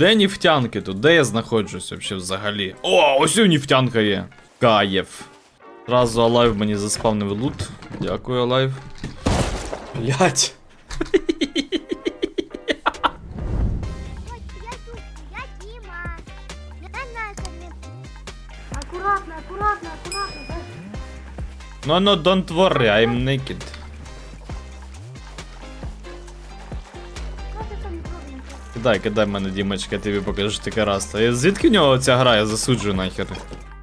Де нефтянки тут? Де я знаходжусь вообще взагалі? О, ось у нефтянка є. Каєв. Зразу Алайв мені заспавнив лут. Дякую, Алайв. Блять. Аккуратно, аккуратно, аккуратно. да. No, no, don't worry, I'm naked. Кидай, кидай мене, Дімочка, я тобі покажу, що таке раз. Та Звідки в нього ця гра? Я засуджую нахер.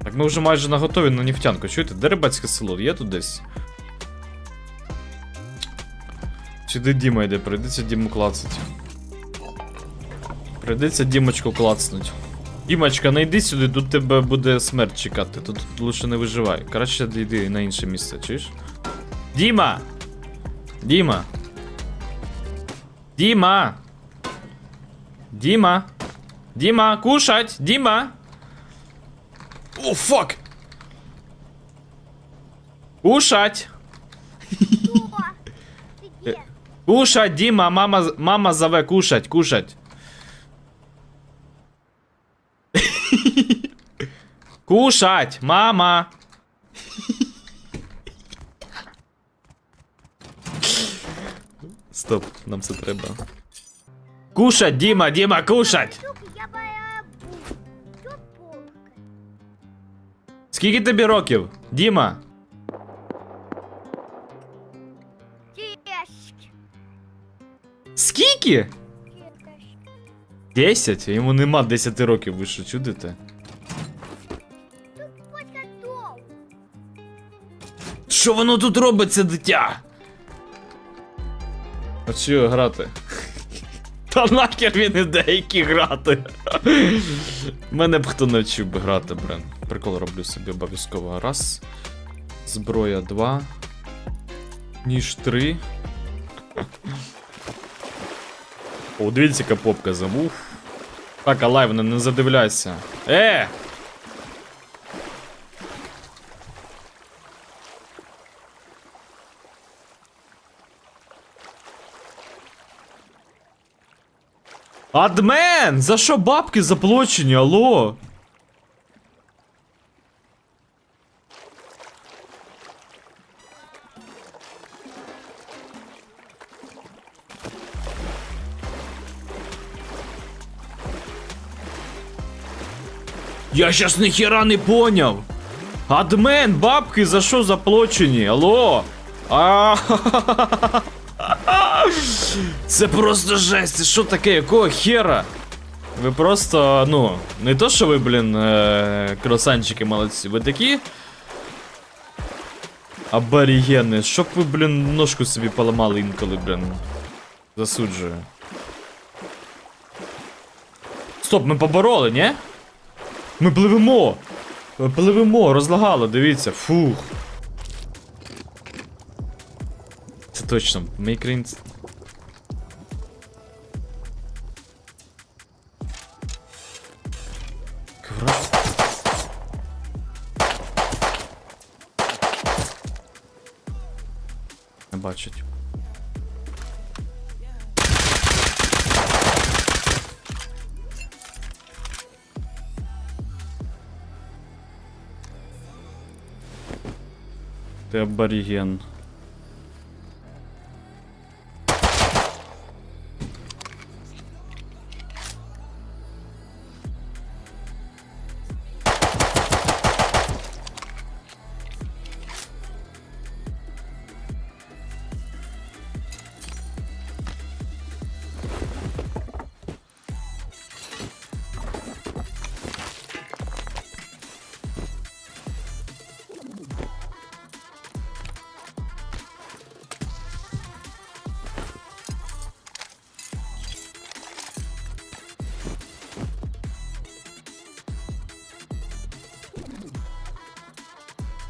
Так ми вже майже наготові на нефтянку. Чуєте? Де рибацьке село? Є тут десь? Сюди Діма йде, прийдеться Діму клацать. Прийдеться Дімочку клацнуть. Дімочка, не йди сюди, тут тебе буде смерть чекати. Тут лише не виживай. Краще йди на інше місце, чуєш? Діма! Діма! Діма! Дима! Дима, кушать! Дима! О, фак! Кушать! Кушать, Дима! Мама, мама зове кушать, кушать! Кушать! Мама! Стоп, нам це треба. Кушать, Дима, Дима, кушать! Скільки тобі років? Діма? Тешки. Скільки? 10? Йому нема 10 років, ви що чудите? Що воно тут робить, це дитя? А що грати? Та нахер він іде, які грати. Мене б хто навчив би грати, блин. Прикол роблю собі обов'язково. Раз. Зброя 2. Ніж 3. О, дивіться, яка попка замув. Так, Алай, не, не задивляйся. Е! Адмен! За що бабки заплачені, алло? Я щас ніхера не поняв. Адмен, бабки за що заплачені? Алло? А Це просто жесть, це що таке, якого хера? Ви просто, ну, не то, що ви, блін, е- кросанчики молодці, ви такі. Аборігени, щоб ви, блін, ножку собі поламали інколи, блін. Засуджую. Стоп, ми побороли, ні? Ми пливемо! Ми пливемо, розлагало, дивіться, фух. Це точно, Мейкрін Ковра. Не бачить. Ти аборіген.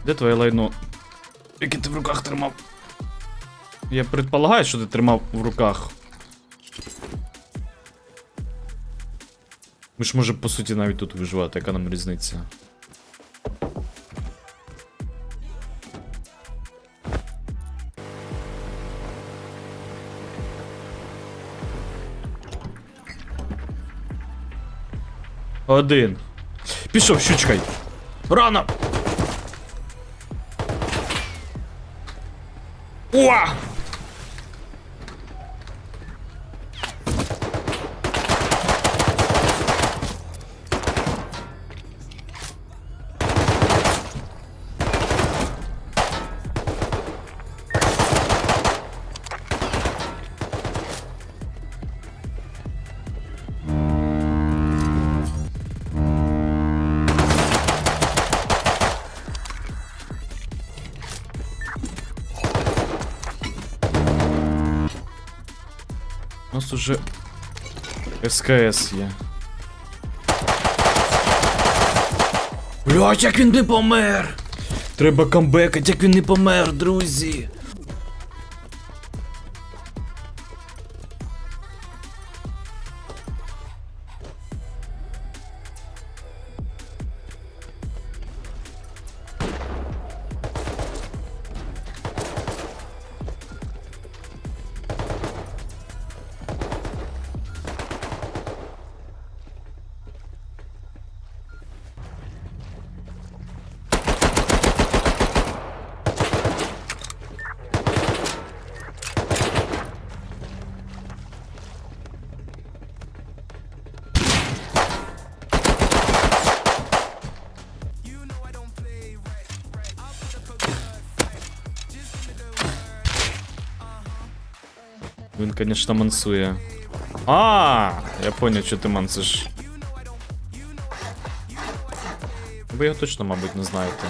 Де твоє лайно? Яке ти в руках тримав? Я предполагаю, що ти тримав в руках. Ми ж може по суті навіть тут виживати, яка нам різниця. Один. Пішов, щучкай. Рано! Wow. Нас уже СКС є. Блять, як він не помер! Треба камбекать, як він не помер, друзі. Конечно, мансує. А, я понял, що ти мансиш. Ви його точно, мабуть, не знаєте.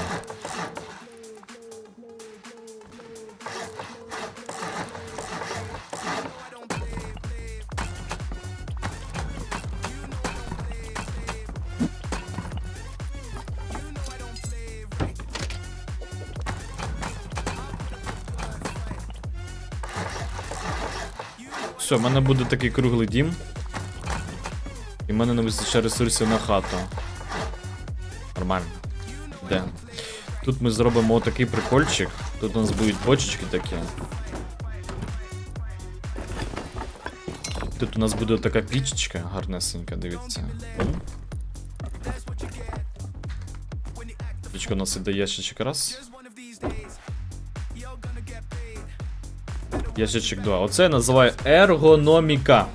В мене буде такий круглий дім. І в мене не вистачає ресурсів на хату. Нормально. Де? Тут ми зробимо отакий прикольчик. Тут у нас будуть бочечки такі. Тут у нас буде така пічечка гарнесенька, дивіться. Пічка у нас іде ящичок раз. Ящичок 2. Оце я називаю ергономіка.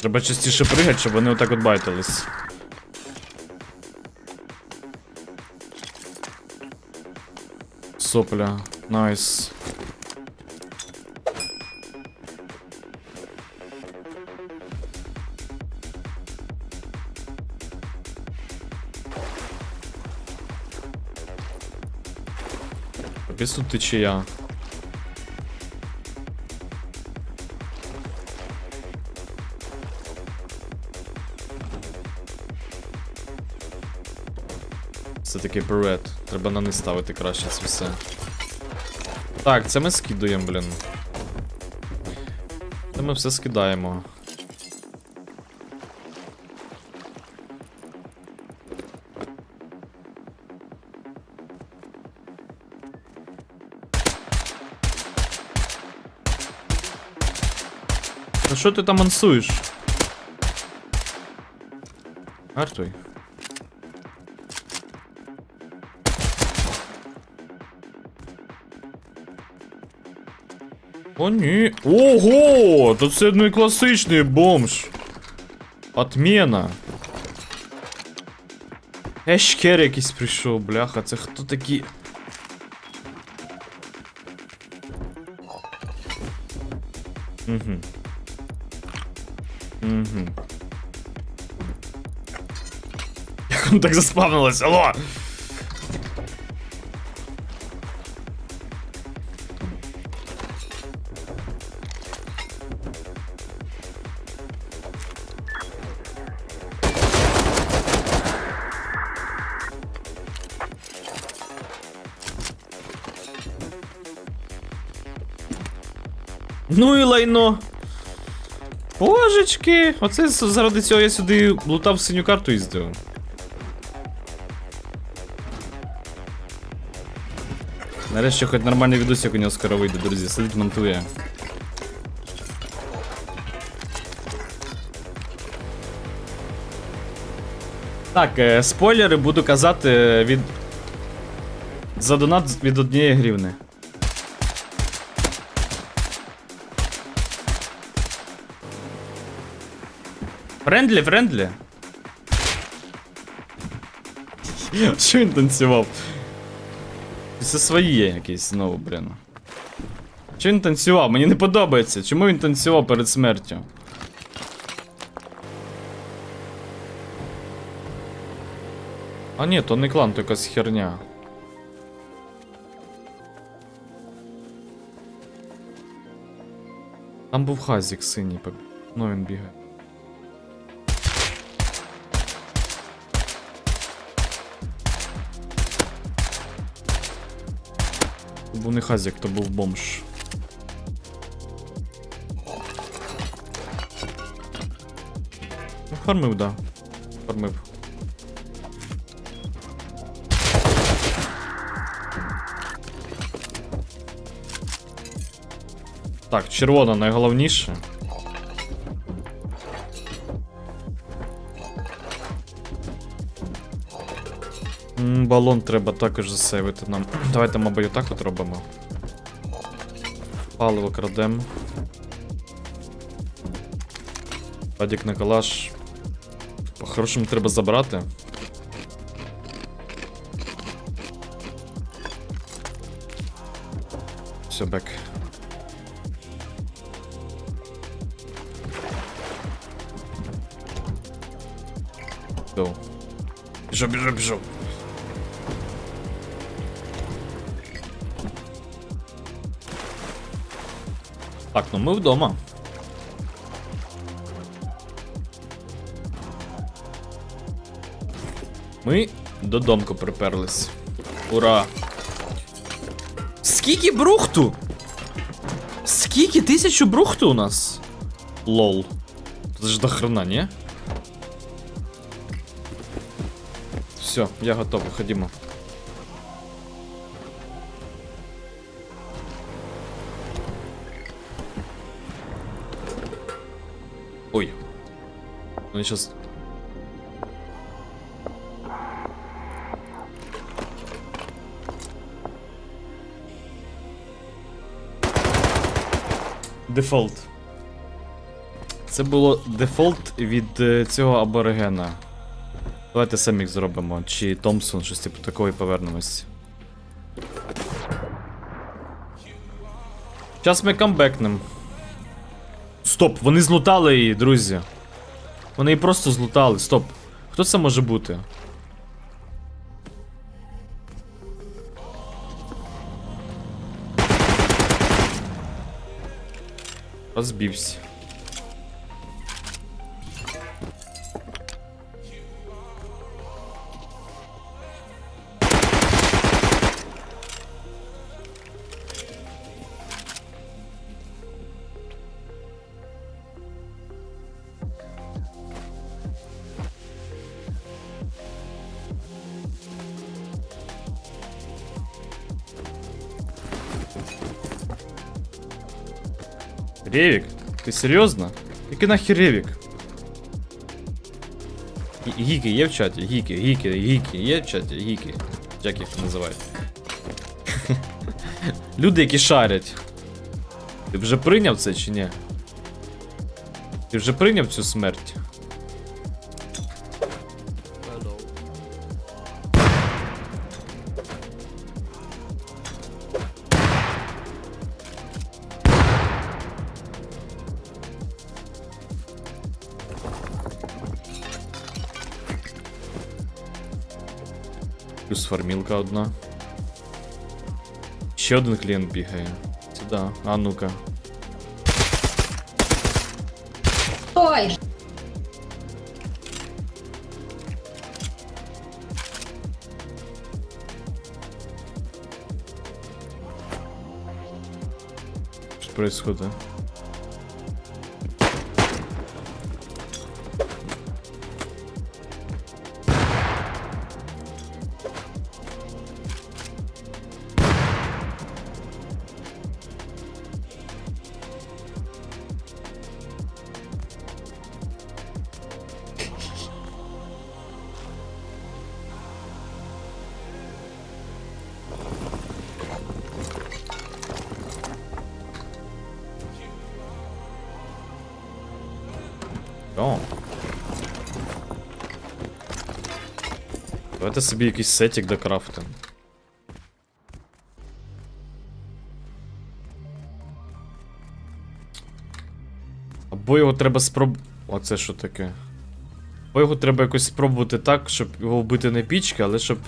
Треба частіше пригати, щоб вони отак от байтились. Сопля. Найс. Тут течія. Це такий берет. Треба на низ ставити краще це все. Так, це ми скидуємо, блін. Це ми все скидаємо. Ну що ти там мансуєш? Мертвий. Они. Ого! тут все ну и класичний бомж. Отмена. Ешкер якийсь пришел, бляха, це кто такие? Угу. Угу. Як он так заспавнилось? Алло! Ну і лайно. Божечки, оце заради цього я сюди лутав синю карту їздив. Нарешті хоч нормальний відосик у нього скоро вийде, друзі. Сидить монтує. Так, е, спойлери буду казати е, від. За донат від однієї гривни. Френдлі, френдлі. Що він танцював? Це свої якісь знову, блін. Що він танцював? Мені не подобається. Чому він танцював перед смертю? А ні, то не клан, то якась херня. Там був хазік синій, ну він бігає. Був не хазяк, то був бомж. Ну, фармив, да. Фармив. Так, червона найголовніше. Балон треба також засейвити нам. Давайте, мабуть, отак от робимо. Паливо крадем. Падік на калаш. По-хорошому треба забрати. Все, бек. Go. Біжу, біжу. Так, ну ми вдома. Ми додомку приперлись. Ура! Скільки брухту? Скільки тисячу брухту у нас? Лол. Це ж до хрена, ні? Все, я готовий, ходімо. Ну сейчас. Дефолт. Це було дефолт від е, цього аборигена. Давайте самі зробимо. Чи Томпсон, щось типу такого і повернемось. Зараз ми камбекнем. Стоп, вони злутали її, друзі. Вони її просто злутали. Стоп. Хто це може бути? Розбився. Ревик? серьезно? серйозно? Який нахер Ревик? Гіки є в чаті? Гіки, гіки, гіки, є в чаті? Гіки. Як їх називають? Люди, які шарять. Ти вже прийняв це чи ні? Ти вже прийняв цю смерть? фармілка одна. Ще один клієнт бігає. Сюди. А ну-ка. Ой, Что происходит? а? Давайте собі якийсь сетік докрафтим. Або його треба спроб... Оце що таке? Або його треба якось спробувати так, щоб його вбити не пічки, але щоб.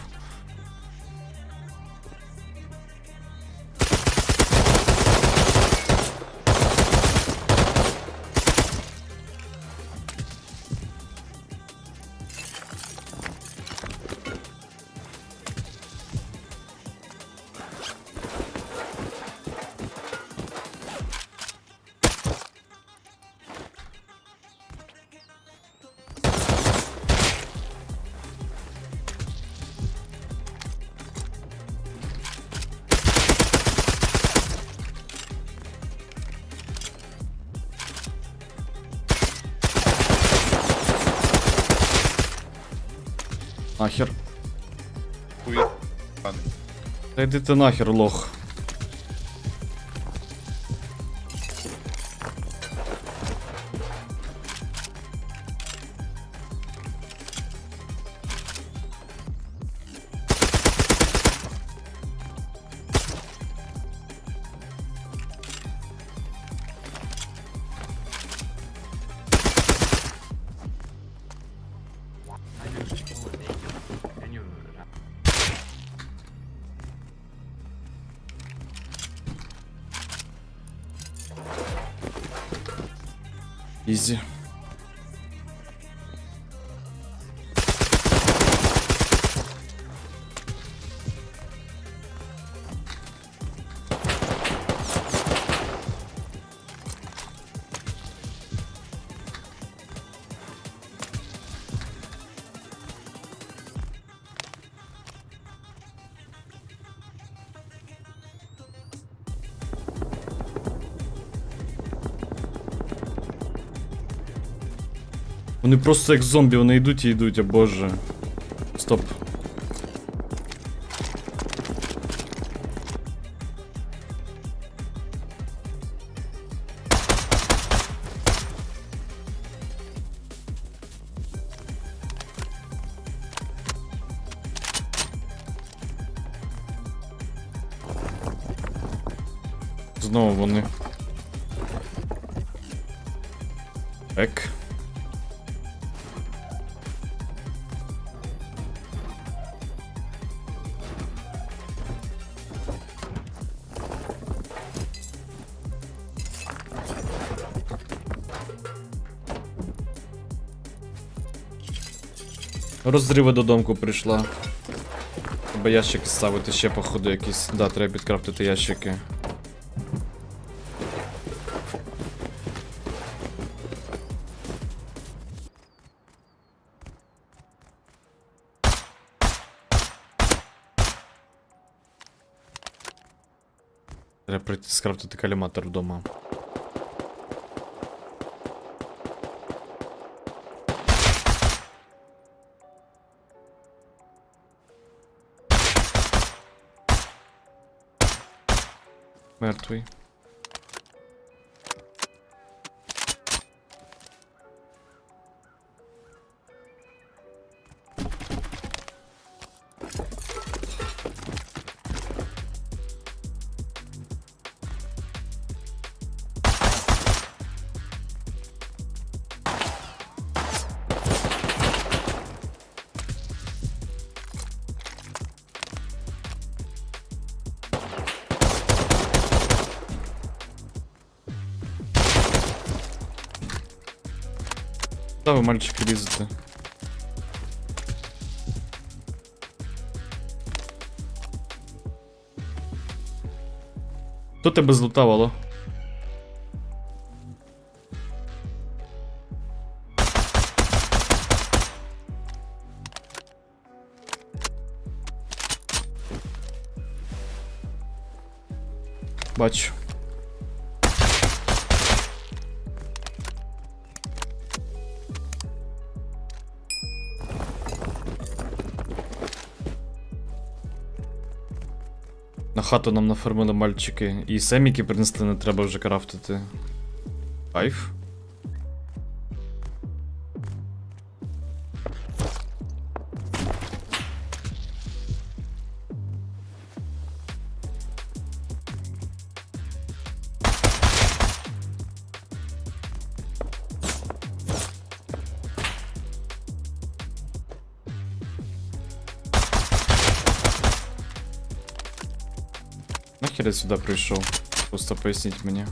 Та йди ти нахер, лох. Ізі. Вони просто як зомбі, вони йдуть і йдуть, а боже. Стоп. Знову вони. Ек. Розриви додомку прийшла. Треба ящики ставити ще, походу, якісь. Да, треба підкрафтити ящики. Треба прийти скрафтити каліматор вдома. oui. Та ви, мальчики, лізете. Хто тебе злутав, алло? Бачу. Хату нам нафармили мальчики. І семіки принести не треба вже крафтити. Кайф. Нахер я сюди прийшов? Просто поясніть мені.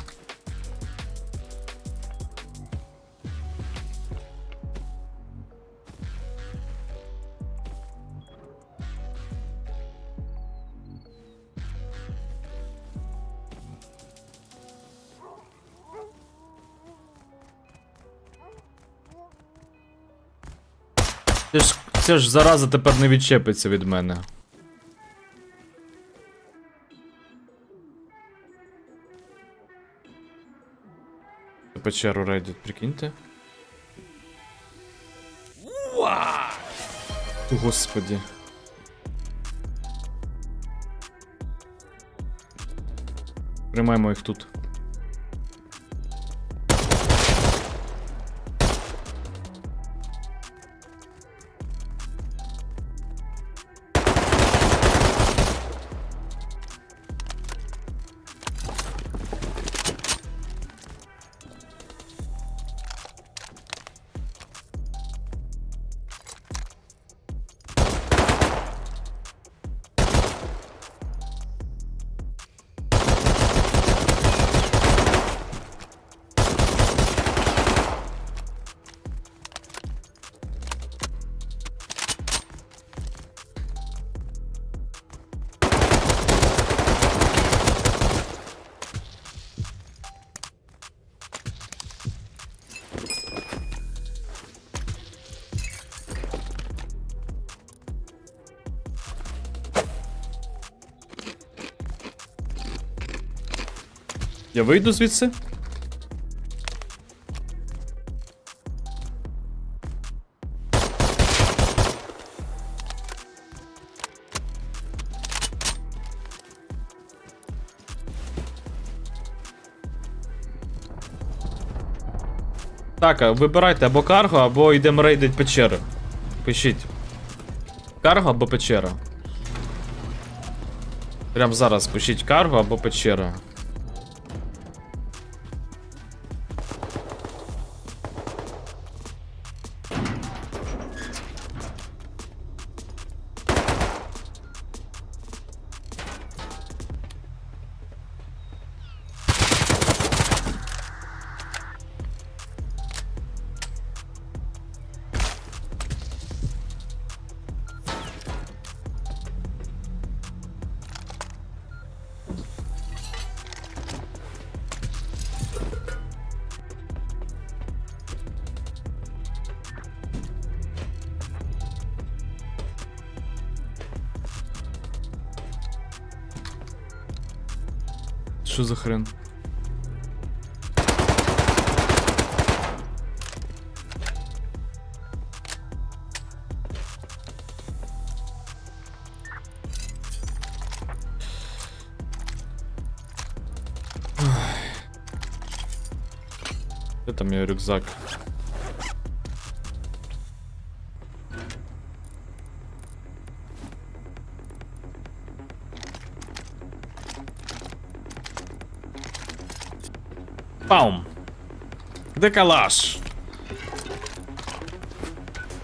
Це ж, це ж зараза тепер не відчепиться від мене. Печеру рейдять, прикиньте. Господи. Тримаємо їх тут. Я вийду звідси? Так, вибирайте або карго, або йдемо рейдить печери. Пишіть. Карго або печера. Прям зараз пишіть карго або печера. Що за хрен? Де там його рюкзак? Де калаш?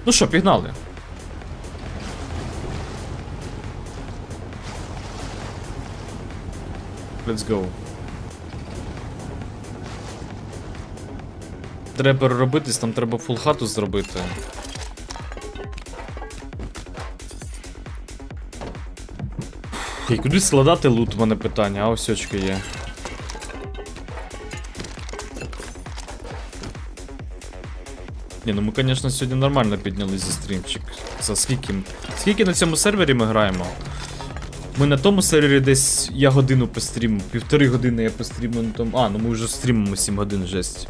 Ну що, пігнали. Let's go. треба переробитись, там треба фул хату зробити. І куди складати лут, в мене питання, а ось очки є. Ні, ну ми, звісно, сьогодні нормально підняли за стрімчик. За скільки? Скільки на цьому сервері ми граємо? Ми на тому сервері десь я годину пострімив, півтори години я пострімив на тому. А, ну ми вже стрімимо 7 годин, жесть.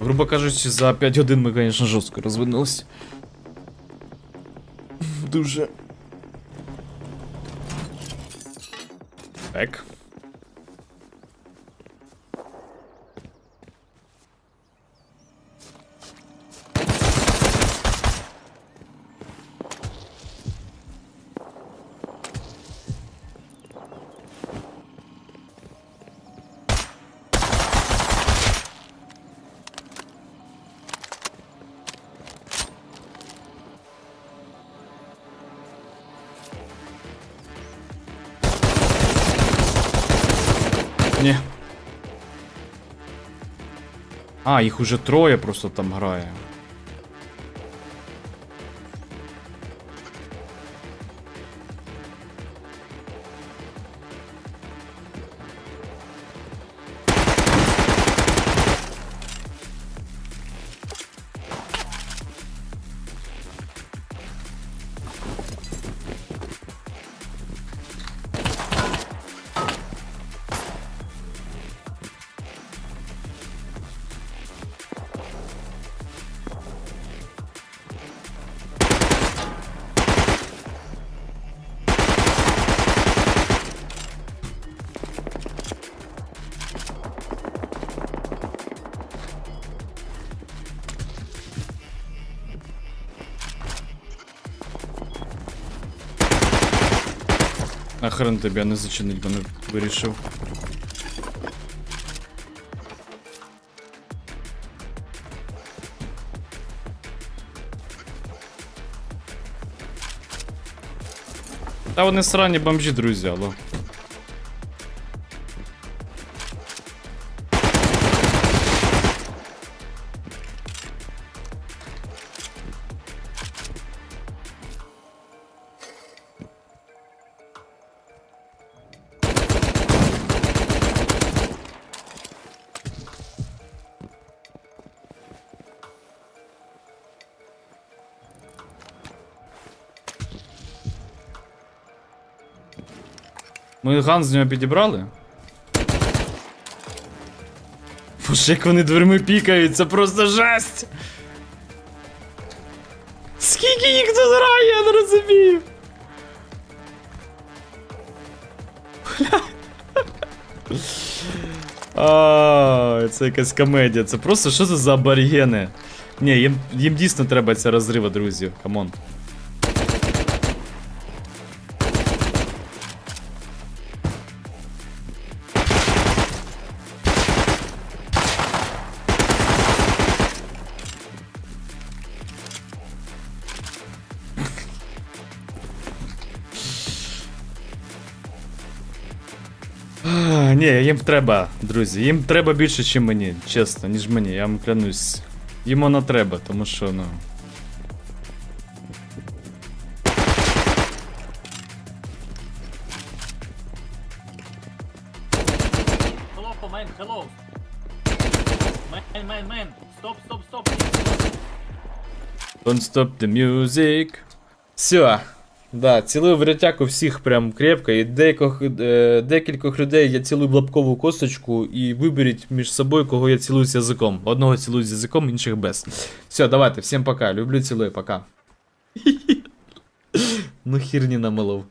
Грубо кажучи, за 5 годин ми, звісно, жорстко розвинулись. Дуже. Так. А, їх уже троє просто там грає. А хрен тебе не зачинить, мене вирішив. Та вони срані бомжі, друзі, алло. Ми ган з нього підібрали? Боже, як вони дверми пікають, це просто жесть! Скільки їх тут грає, я не розумію! А, це якась комедія. Це просто що це за аборігени? Ні, їм, їм дійсно треба ця розрива, друзі. Камон. Ні, їм треба, друзі. Їм треба більше, ніж мені, чесно, ніж мені, я вам клянусь. Їм воно треба, тому що, ну. Hello, man, hello. Man, man, man. Stop, stop, stop. Don't stop the music. Все. Да, цілую в рятяку всіх прям крепко. І декількох, е, декількох людей я цілую лапкову косточку і виберіть між собою, кого я цілую з язиком. Одного цілую з язиком, інших без. Все, давайте, всім пока. Люблю, цілую, пока. ну хірні намилов.